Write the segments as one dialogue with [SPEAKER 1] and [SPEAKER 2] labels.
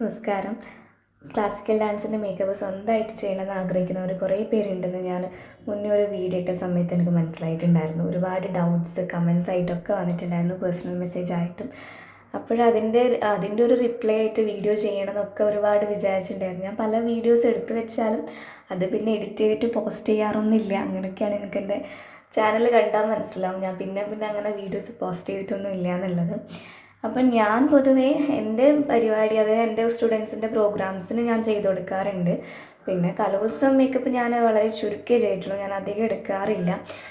[SPEAKER 1] നമസ്കാരം. ക്ലാസിക്കൽ ഡാൻസിന്റെ മേക്കപ്പ് സ്വന്തമായിട്ട് ചെയ്യണമെന്ന് ആഗ്രഹിക്കുന്നവർ കുറേ പേരുണ്ടെന്ന് ഞാൻ മുന്നേ ഒരു വീഡിയോ ഇട്ട സമയത്ത് എനിക്ക് മനസ്സിലായിട്ടുണ്ടായിരുന്നു. ഒരുപാട് ഡൗട്ട്സ് കമൻസ് ആയിട്ടൊക്കെ വന്നിട്ടുണ്ടായിരുന്നു പേഴ്സണൽ മെസ്സേജ് ആയിട്ടും. അപ്പോഴതിന്റെ അതിന്റെ ഒരു റിപ്ലൈ ആയിട്ട് വീഡിയോ ചെയ്യണം എന്നൊക്കെ ഒരുപാട് വിചാരിച്ചിട്ടുണ്ടായിരുന്നു. ഞാൻ പല വീഡിയോസ് എടുത്തു വെച്ചാലും അത് പിന്നെ എഡിറ്റ് ചെയ്തിട്ട് പോസ്റ്റ് ചെയ്യാറൊന്നുമില്ല. അങ്ങനെയൊക്കെയാണ് എനിക്ക് എന്റെ ചാനൽ കണ്ടാൽ മനസ്സിലാവും. ഞാൻ പിന്നെ പിന്നെ അങ്ങനെ വീഡിയോസ് പോസ്റ്റ് ചെയ്തിട്ടൊന്നും ഇല്ല എന്നുള്ളത്. അപ്പം ഞാൻ പൊതുവേ എന്റെ പരിപാടി അതായത് എന്റെ സ്റ്റുഡൻസിന്റെ പ്രോഗ്രാംസിന് ഞാൻ ചെയ്തു കൊടുക്കാറുണ്ട്. പിന്നെ കലോത്സവം മേക്കപ്പ് ഞാൻ വളരെ ചുരുക്കേ ചെയ്തിട്ടുള്ളൂ. ഞാൻ അധികം എടുക്കാറില്ല.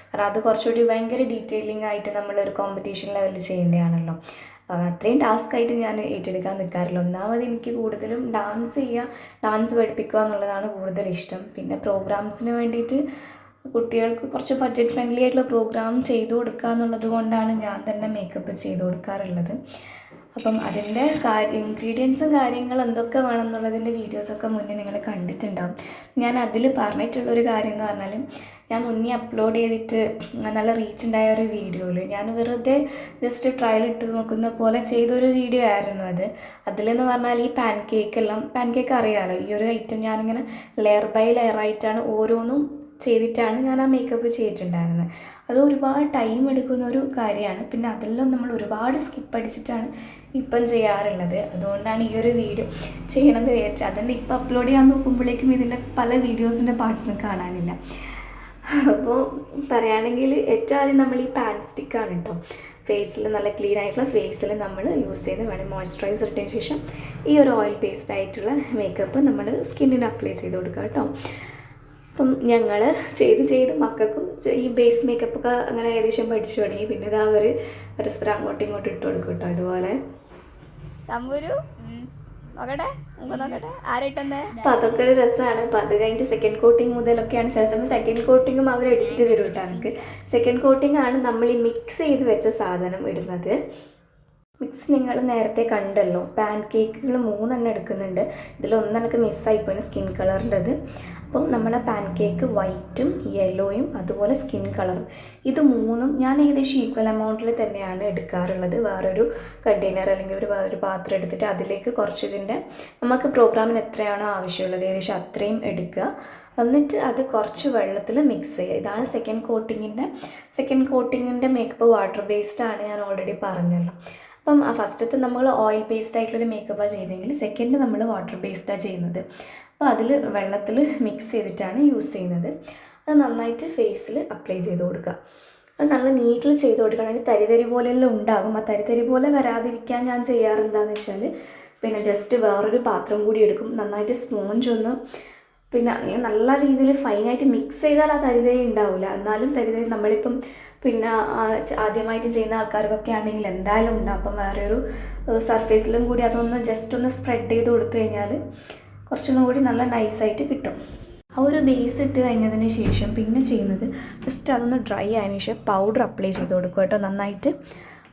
[SPEAKER 1] കാരണം അത് കുറച്ചുകൂടി ഭയങ്കര ഡീറ്റെയിലിംഗ് ആയിട്ട് നമ്മളൊരു കോമ്പറ്റീഷൻ ലെവലിൽ ചെയ്യേണ്ടതാണല്ലോ. അപ്പം അത്രയും ടാസ്ക് ആയിട്ട് ഞാൻ ഏറ്റെടുക്കാൻ നിൽക്കാറില്ല ഒന്നാമത് എനിക്ക് കൂടുതലും ഡാൻസ് ചെയ്യുക ഡാൻസ് പഠിപ്പിക്കുക എന്നുള്ളതാണ് കൂടുതൽ ഇഷ്ടം. പിന്നെ പ്രോഗ്രാംസിന് വേണ്ടിയിട്ട് കുട്ടികൾക്ക് കുറച്ച് ബഡ്ജറ്റ് ഫ്രണ്ട്ലി ആയിട്ടുള്ള പ്രോഗ്രാം ചെയ്തു കൊടുക്കുക എന്നുള്ളത് കൊണ്ടാണ് ഞാൻ തന്നെ മേക്കപ്പ് ചെയ്തു കൊടുക്കാറുള്ളത്. അപ്പം അതിന്റെ കാര്യ ഇൻഗ്രീഡിയൻസും കാര്യങ്ങളും എന്തൊക്കെ വേണമെന്നുള്ളതിന്റെ വീഡിയോസൊക്കെ മുന്നേ നിങ്ങൾ കണ്ടിട്ടുണ്ടാവും. ഞാൻ അതിൽ പറഞ്ഞിട്ടുള്ളൊരു കാര്യം എന്ന് പറഞ്ഞാൽ ഞാൻ മുന്നേ അപ്ലോഡ് ചെയ്തിട്ട് നല്ല റീച്ച് ഉണ്ടായ ഒരു വീഡിയോയിൽ ഞാൻ വെറുതെ ജസ്റ്റ് ട്രയൽ ഇട്ട് നോക്കുന്ന പോലെ ചെയ്തൊരു വീഡിയോ ആയിരുന്നു അത്. അതിലെന്ന് പറഞ്ഞാൽ ഈ പാൻ കേക്ക് എല്ലാം പാൻ കേക്ക് അറിയാമല്ലോ ഈ ഒരു ഐറ്റം ഞാനിങ്ങനെ ലെയർ ബൈ ലെയർ ആയിട്ടാണ് ഓരോന്നും ചെയ്തിട്ടാണ് ഞാൻ ആ മേക്കപ്പ് ചെയ്തിട്ടുണ്ടായിരുന്നത്. അത് ഒരുപാട് ടൈം എടുക്കുന്ന ഒരു കാര്യമാണ്. പിന്നെ അതെല്ലാം നമ്മൾ ഒരുപാട് സ്കിപ്പ് അടിച്ചിട്ടാണ് ഇപ്പം ചെയ്യാറുള്ളത്. അതുകൊണ്ടാണ് ഈ ഒരു വീഡിയോ ചെയ്യണമെന്ന് വിചാരിച്ചത് അതുകൊണ്ട് ഇപ്പം അപ്ലോഡ് ചെയ്യാൻ നോക്കുമ്പോഴേക്കും ഇതിന്റെ പല വീഡിയോസിന്റെ പാർട്സും കാണാനില്ല. അപ്പോൾ പറയുകയാണെങ്കിൽ ഏറ്റവും ആദ്യം നമ്മൾ ഈ പാൻ സ്റ്റിക്കാണ് കേട്ടോ ഫേസിൽ നല്ല ക്ലീൻ ആയിട്ടുള്ള ഫേസിൽ നമ്മൾ യൂസ് ചെയ്ത് വേണം മോയ്സ്ചറൈസർ ഇട്ടതിന് ശേഷം ഈ ഒരു ഓയിൽ ബേസ്ഡ് ആയിട്ടുള്ള മേക്കപ്പ് നമ്മൾ സ്കിന്നിന് അപ്ലൈ ചെയ്ത് കൊടുക്കുക കേട്ടോ അപ്പം ഞങ്ങൾ ചെയ്ത് ചെയ്ത് മക്കൾക്കും ഈ ബേസ് മേക്കപ്പൊക്കെ അങ്ങനെ ഏകദേശം പഠിച്ചു തുടങ്ങി. പിന്നെ ഇതാ അവർ പരസ്പരം അങ്ങോട്ടും ഇങ്ങോട്ടും ഇട്ട് കൊടുക്കും കേട്ടോ ഇതുപോലെ.
[SPEAKER 2] തമ്പുരു നോക്കട്ടെ നമുക്ക് നോക്കട്ടെ. ആരായിട്ടെന്തേ
[SPEAKER 1] അപ്പം അതൊക്കെ ഒരു രസമാണ് അപ്പം അത് കഴിഞ്ഞിട്ട് സെക്കൻഡ് കോട്ടിങ് മുതലൊക്കെയാണ് ശേഷം സെക്കൻഡ് കോട്ടിങ്ങും അവർ അടിച്ചിട്ട് തരും കേട്ടോ എനിക്ക് സെക്കൻഡ് കോട്ടിംഗ് ആണ് നമ്മൾ ഈ മിക്സ് ചെയ്ത് വെച്ച സാധനം ഇടുന്നത്. മിക്സ് നിങ്ങൾ നേരത്തെ കണ്ടല്ലോ. പാൻ കേക്കുകൾ മൂന്നെണ്ണം എടുക്കുന്നുണ്ട്. ഇതിൽ ഒന്നെനിക്ക് മിസ്സായിപ്പോയി സ്കിൻ കളറിന്റെത് അപ്പം നമ്മളെ പാൻ കേക്ക് വൈറ്റും യെല്ലോയും അതുപോലെ സ്കിൻ കളറും ഇത് മൂന്നും ഞാൻ ഏകദേശം ഈക്വൽ എമൗണ്ടിൽ തന്നെയാണ് എടുക്കാറുള്ളത്. വേറൊരു കണ്ടെയ്നർ അല്ലെങ്കിൽ ഒരു വേറൊരു പാത്രം എടുത്തിട്ട് അതിലേക്ക് കുറച്ച് ഇതിന്റെ നമുക്ക് പ്രോഗ്രാമിന് എത്രയാണോ ആവശ്യമുള്ളത് ഏകദേശം അത്രയും എടുക്കുക. എന്നിട്ട് അത് കുറച്ച് വെള്ളത്തിൽ മിക്സ് ചെയ്യുക. ഇതാണ് സെക്കൻഡ് കോട്ടിങ്ങിന്റെ സെക്കൻഡ് കോട്ടിങ്ങിന്റെ മേക്കപ്പ് വാട്ടർ ബേസ്ഡ് ആണ് ഞാൻ ഓൾറെഡി പറഞ്ഞല്ലോ. അപ്പം ഫസ്റ്റത്തെ നമ്മൾ ഓയിൽ ബേസ്ഡ് ആയിട്ടുള്ളൊരു മേക്കപ്പാണ് ചെയ്തെങ്കിൽ സെക്കൻഡ് നമ്മൾ വാട്ടർ ബേസ്ഡാണ് ചെയ്യുന്നത്. അപ്പോൾ അതിൽ വെള്ളത്തിൽ മിക്സ് ചെയ്തിട്ടാണ് യൂസ് ചെയ്യുന്നത്. അത് നന്നായിട്ട് ഫേസിൽ അപ്ലൈ ചെയ്ത് കൊടുക്കുക. അത് നല്ല നീറ്റിൽ ചെയ്ത് കൊടുക്കണം. അതിന് തരിതരി പോലെയെല്ലാം ഉണ്ടാകും. ആ തരിതരി പോലെ വരാതിരിക്കാൻ ഞാൻ ചെയ്യാറെന്താണെന്ന് വെച്ചാൽ പിന്നെ ജസ്റ്റ് വേറൊരു പാത്രം കൂടി എടുക്കും. നന്നായിട്ട് സ്പോഞ്ച് ഒന്ന് പിന്നെ നല്ല രീതിയിൽ ഫൈനായിട്ട് മിക്സ് ചെയ്താൽ ആ തരിതരി ഉണ്ടാവില്ല എന്നാലും തരിതരി നമ്മളിപ്പം പിന്നെ ആദ്യമായിട്ട് ചെയ്യുന്ന ആൾക്കാർക്കൊക്കെ ആണെങ്കിൽ എന്തായാലും ഉണ്ടാവും അപ്പം വേറൊരു സർഫേസിലും കൂടി അതൊന്ന് ജസ്റ്റ് ഒന്ന് സ്പ്രെഡ് ചെയ്ത് കൊടുത്തു കഴിഞ്ഞാൽ കുറച്ചൊന്നും കൂടി നല്ല നൈസായിട്ട് കിട്ടും. ആ ഒരു ബേസ് ഇട്ട് കഴിഞ്ഞതിന് ശേഷം പിന്നെ ചെയ്യുന്നത് ജസ്റ്റ് അതൊന്ന് ഡ്രൈ ആയതിനു ശേഷം പൗഡർ അപ്ലൈ ചെയ്ത് കൊടുക്കുക കേട്ടോ നന്നായിട്ട്.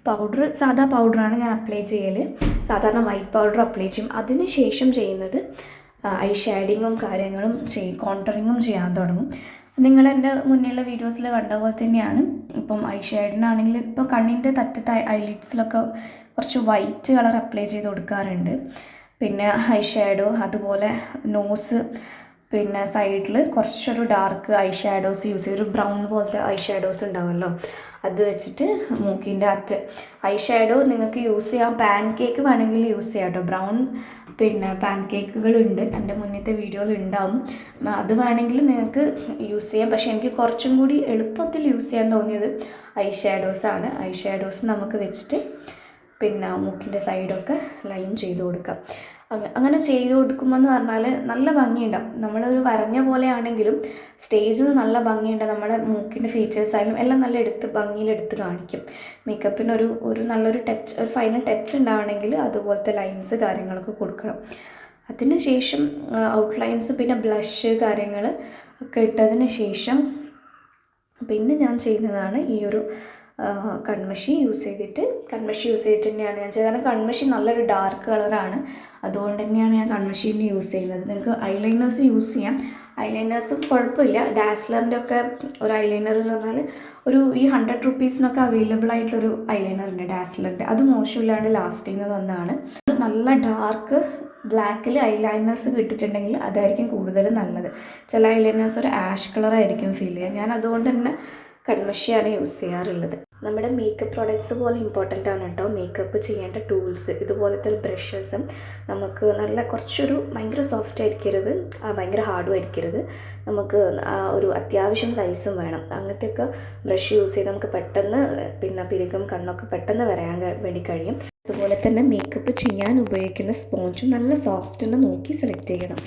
[SPEAKER 1] പൗഡർ സാധാ പൗഡറാണ് ഞാൻ അപ്ലൈ ചെയ്യൽ സാധാരണ വൈറ്റ് പൗഡർ അപ്ലൈ ചെയ്യും. അതിന് ശേഷം ചെയ്യുന്നത് ഐ ഷാഡിങ്ങും കാര്യങ്ങളും ചെയ് കോണ്ടറിങ്ങും ചെയ്യാൻ തുടങ്ങും. നിങ്ങൾ എന്റെ മുന്നിലുള്ള വീഡിയോസിൽ കണ്ട പോലെ തന്നെയാണ്. ഇപ്പം ഐ ഷാഡിനാണെങ്കിൽ ഇപ്പോൾ കണ്ണിന്റെ തറ്റത്ത് ഐലിഡ്സിലൊക്കെ കുറച്ച് വൈറ്റ് കളർ അപ്ലൈ ചെയ്ത് കൊടുക്കാറുണ്ട്. പിന്നെ ഐ ഷാഡോ അതുപോലെ നോസ് പിന്നെ സൈഡിൽ കുറച്ചൊരു ഡാർക്ക് ഐ ഷാഡോസ് യൂസ് ചെയ്യും ഒരു ബ്രൗൺ പോലത്തെ ഐ ഷാഡോസ് ഉണ്ടാവുമല്ലോ അത് വെച്ചിട്ട് മൂക്കിന്റെ അറ്റ് ഐ ഷാഡോ നിങ്ങൾക്ക് യൂസ് ചെയ്യാം. പാൻ കേക്ക് വേണമെങ്കിൽ യൂസ് ചെയ്യാം കേട്ടോ ബ്രൗൺ പിന്നെ പാൻ കേക്കുകളുണ്ട് എന്റെ മുന്നത്തെ വീഡിയോയിലുണ്ടാവും അത് വേണമെങ്കിൽ നിങ്ങൾക്ക് യൂസ് ചെയ്യാം. പക്ഷേ എനിക്ക് കുറച്ചും കൂടി എളുപ്പത്തിൽ യൂസ് ചെയ്യാൻ തോന്നിയത് ഐ ഷാഡോസാണ് ഐ ഷാഡോസ് നമുക്ക് വെച്ചിട്ട് പിന്നെ മൂക്കിന്റെ സൈഡൊക്കെ ലൈൻ ചെയ്ത് കൊടുക്കാം. അങ്ങനെ ചെയ്ത് കൊടുക്കുമ്പോൾ എന്ന് പറഞ്ഞാൽ നല്ല ഭംഗിയുണ്ടാവും. നമ്മളൊരു വരഞ്ഞ പോലെ ആണെങ്കിലും സ്റ്റേജിൽ നല്ല ഭംഗിയുണ്ട്. നമ്മുടെ മൂക്കിന്റെ ഫീച്ചേഴ്സ് ആയാലും എല്ലാം നല്ല എടുത്ത് ഭംഗിയിൽ എടുത്ത് കാണിക്കും. മേക്കപ്പിന് ഒരു നല്ലൊരു ടച്ച് ഒരു ഫൈനൽ ടച്ച് ഉണ്ടാവണമെങ്കിൽ അതുപോലത്തെ ലൈൻസ് കാര്യങ്ങളൊക്കെ കൊടുക്കണം. അതിന് ശേഷം ഔട്ട് ലൈൻസ് പിന്നെ ബ്ലഷ് കാര്യങ്ങൾ ഒക്കെ ഇട്ടതിന് ശേഷം പിന്നെ ഞാൻ ചെയ്യുന്നതാണ് ഈ ഒരു കൺമഷി യൂസ് ചെയ്തിട്ട് കൺമഷി യൂസ് ചെയ്തിട്ട് തന്നെയാണ് ഞാൻ ചെയ്തത്. കാരണം കൺമഷി നല്ലൊരു ഡാർക്ക് കളറാണ്. അതുകൊണ്ട് തന്നെയാണ് ഞാൻ കൺമഷീന് യൂസ് ചെയ്യുന്നത്. നിങ്ങൾക്ക് ഐലൈനേഴ്സ് യൂസ് ചെയ്യാം. ഐലൈനേഴ്സും കുഴപ്പമില്ല. ഡാസ്ലറിന്റെ ഒക്കെ ഒരു ഐലൈനർ എന്ന് പറഞ്ഞാൽ ഒരു ഈ ഹൺഡ്രഡ് റുപ്പീസിനൊക്കെ അവൈലബിൾ ആയിട്ടുള്ളൊരു ഐലൈനർ ഉണ്ട് ഡാസ്ലറിന്റെ. അത് മോശമില്ലാണ്ട് ലാസ്റ്റിങ് തന്നാണ് നല്ല ഡാർക്ക് ബ്ലാക്കിൽ ഐലൈനേഴ്സ് കിട്ടിയിട്ടുണ്ടെങ്കിൽ അതായിരിക്കും കൂടുതൽ നല്ലത്. ചില ഐലൈനേഴ്സ് ഒരു ആഷ് കളറായിരിക്കും ഫീൽ ചെയ്യുക. ഞാൻ അതുകൊണ്ട് തന്നെ കൺമഷിയാണ് യൂസ് ചെയ്യാറുള്ളത്. നമ്മുടെ മേക്കപ്പ് പ്രോഡക്ട്സ് പോലെ ഇമ്പോർട്ടന്റ് ആണ് കേട്ടോ. മേക്കപ്പ് ചെയ്യേണ്ട ടൂൾസ് ഇതുപോലത്തെ ബ്രഷസും നമുക്ക് നല്ല കുറച്ചൊരു ഭയങ്കര സോഫ്റ്റ് ആയിരിക്കരുത്. ഭയങ്കര ഹാർഡും ആയിരിക്കരുത്. നമുക്ക് ഒരു അത്യാവശ്യം സൈസും വേണം. അങ്ങനത്തെയൊക്കെ ബ്രഷ് യൂസ് ചെയ്ത് നമുക്ക് പെട്ടെന്ന് പിന്നെ പിരികം കണ്ണൊക്കെ പെട്ടെന്ന് വരയാൻ വേണ്ടി കഴിയും. അതുപോലെ തന്നെ മേക്കപ്പ് ചെയ്യാൻ ഉപയോഗിക്കുന്ന സ്പോഞ്ചും നല്ല സോഫ്റ്റ് നോക്കി സെലക്ട് ചെയ്യണം.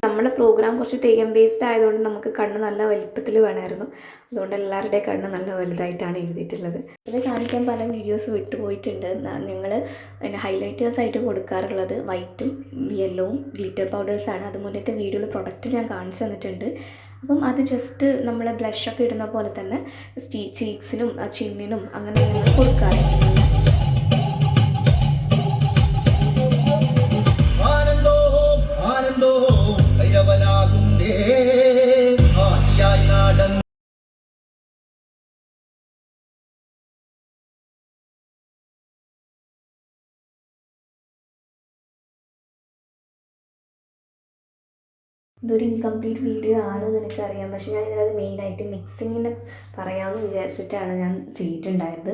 [SPEAKER 1] നമ്മുടെ പ്രോഗ്രാം കുറച്ച് തെയ്യം ബേസ്ഡ് ആയതുകൊണ്ട് നമുക്ക് കണ്ണ് നല്ല വലിപ്പത്തിൽ വേണമായിരുന്നു. അതുകൊണ്ട് എല്ലാവരുടെയും കണ്ണ് നല്ല വലുതായിട്ടാണ് എഴുതിയിട്ടുള്ളത്. അത് കാണിക്കാൻ പല വീഡിയോസ് വിട്ടുപോയിട്ടുണ്ട് ഞങ്ങൾ ഹൈലൈറ്റേഴ്സ് ആയിട്ട് കൊടുക്കാറുള്ളത് വൈറ്റും യെല്ലോവും ഗ്ലിറ്റർ പൗഡേഴ്സാണ് അത് മുന്നത്തെ വീഡിയോയിൽ പ്രൊഡക്റ്റ് ഞാൻ കാണിച്ചു തന്നിട്ടുണ്ട്. അപ്പം അത് ജസ്റ്റ് നമ്മൾ ബ്ലഷൊക്കെ ഇടുന്ന പോലെ തന്നെ ചീക്സിനും ചിന്നിനും അങ്ങനെ കൊടുക്കാറുണ്ട്. ഇതൊരു ഇൻകംപ്ലീറ്റ് വീഡിയോ ആണെന്ന് എനിക്കറിയാം. പക്ഷെ ഞാൻ ഇതിനകത്ത് മെയിനായിട്ട് മിക്സിങ്ങിന് പറയാമെന്ന് വിചാരിച്ചിട്ടാണ് ഞാൻ ചെയ്തിട്ടുണ്ടായത്.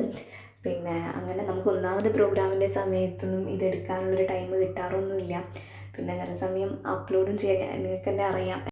[SPEAKER 1] പിന്നെ അങ്ങനെ നമുക്ക് ഒന്നാമത് പ്രോഗ്രാമിന്റെ സമയത്തൊന്നും ഇതെടുക്കാനുള്ളൊരു ടൈം കിട്ടാറൊന്നുമില്ല. പിന്നെ ചില സമയം അപ്ലോഡും ചെയ്യാൻ നിങ്ങൾക്ക് തന്നെ അറിയാം.